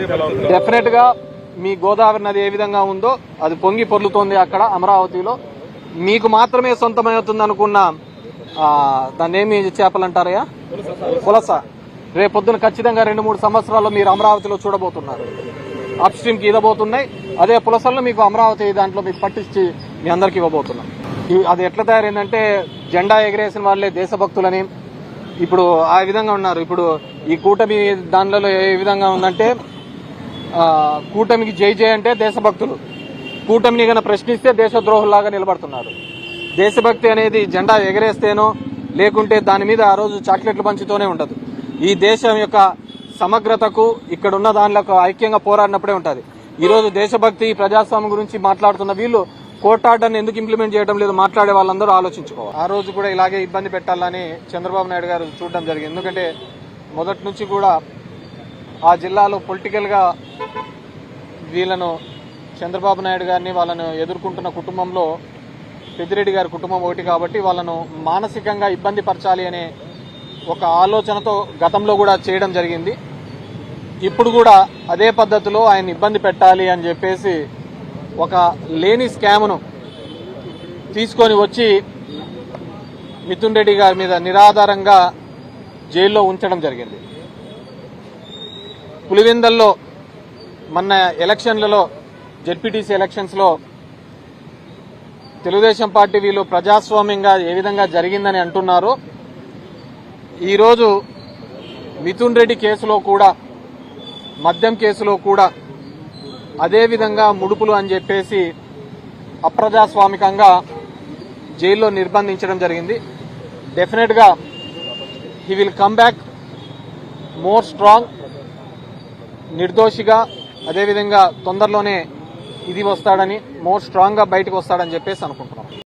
డెఫినెట్గా మీ గోదావరి నది ఏ విధంగా ఉందో అది పొంగి పొర్లుతోంది అక్కడ అమరావతిలో. మీకు మాత్రమే సొంతమవుతుంది అనుకున్న దాన్ని ఏమి చేపలు అంటారయ్యా పులస. రేపొద్దున ఖచ్చితంగా రెండు మూడు సంవత్సరాల్లో మీరు అమరావతిలో చూడబోతున్నారు. అప్ స్ట్రీమ్కి ఇవ్వబోతున్నాయి. అదే పులసల్లో మీకు అమరావతి దాంట్లో మీకు పట్టించి మీ అందరికి ఇవ్వబోతున్నాం. అది ఎట్లా తయారైందంటే జెండా ఎగరేసిన వాళ్ళే దేశభక్తులని. ఇప్పుడు ఆ విధంగా ఉన్నారు. ఇప్పుడు ఈ కూటమి దానిలో ఏ విధంగా ఉందంటే కూటమికి జై జై అంటే దేశభక్తులు. కూటమిని గన ప్రశ్నిస్తే దేశద్రోహుల్లాగా నిలబడుతున్నారు. దేశభక్తి అనేది జెండా ఎగరేస్తేనో లేకుంటే దాని మీద ఆ రోజు చాక్లెట్లు పంచుతూనే ఉండదు ఈ దేశం యొక్క సమగ్రతకు ఇక్కడ ఉన్న దానిలో ఐక్యంగా పోరాడినప్పుడే ఉంటుంది. ఈరోజు దేశభక్తి ప్రజాస్వామ్యం గురించి మాట్లాడుతున్న వీళ్ళు కోటాడని ఎందుకు ఇంప్లిమెంట్ చేయడం లేదు మాట్లాడే వాళ్ళందరూ ఆలోచించుకోవాలి. ఆ రోజు కూడా ఇలాగే ఇబ్బంది పెట్టాలని చంద్రబాబు నాయుడు గారు చూడడం జరిగింది. ఎందుకంటే మొదటి నుంచి కూడా ఆ జిల్లాలో పొలిటికల్గా వీళ్ళను చంద్రబాబు నాయుడు గారిని వాళ్ళను ఎదుర్కొంటున్న కుటుంబంలో పెద్దిరెడ్డి గారి కుటుంబం ఒకటి కాబట్టి వాళ్ళను మానసికంగా ఇబ్బంది పరచాలి అనే ఒక ఆలోచనతో గతంలో కూడా చేయడం జరిగింది. ఇప్పుడు కూడా అదే పద్ధతిలో ఆయన ఇబ్బంది పెట్టాలి అని చెప్పేసి ఒక లేని స్కామ్ను తీసుకొని వచ్చి మిథున్ రెడ్డి గారి మీద నిరాధారంగా జైల్లో ఉంచడం జరిగింది. పులివెందల్లో మొన్న ఎలక్షన్లలో జెడ్పీటీసీ ఎలక్షన్స్లో తెలుగుదేశం పార్టీ వీళ్ళు ప్రజాస్వామ్యంగా ఏ విధంగా జరిగిందని అంటున్నారు. ఈరోజు మిథున్ రెడ్డి కేసులో కూడా మద్యం కేసులో కూడా అదేవిధంగా ముడుపులు అని చెప్పేసి అప్రజాస్వామికంగా జైల్లో నిర్బంధించడం జరిగింది. డెఫినెట్గా he will come back more strong నిర్దోషిగా అదేవిధంగా తొందరలోనే ఇది వస్తాడని మోర్ స్ట్రాంగ్గా బయటకు వస్తాడని చెప్పేసి అనుకుంటున్నాం.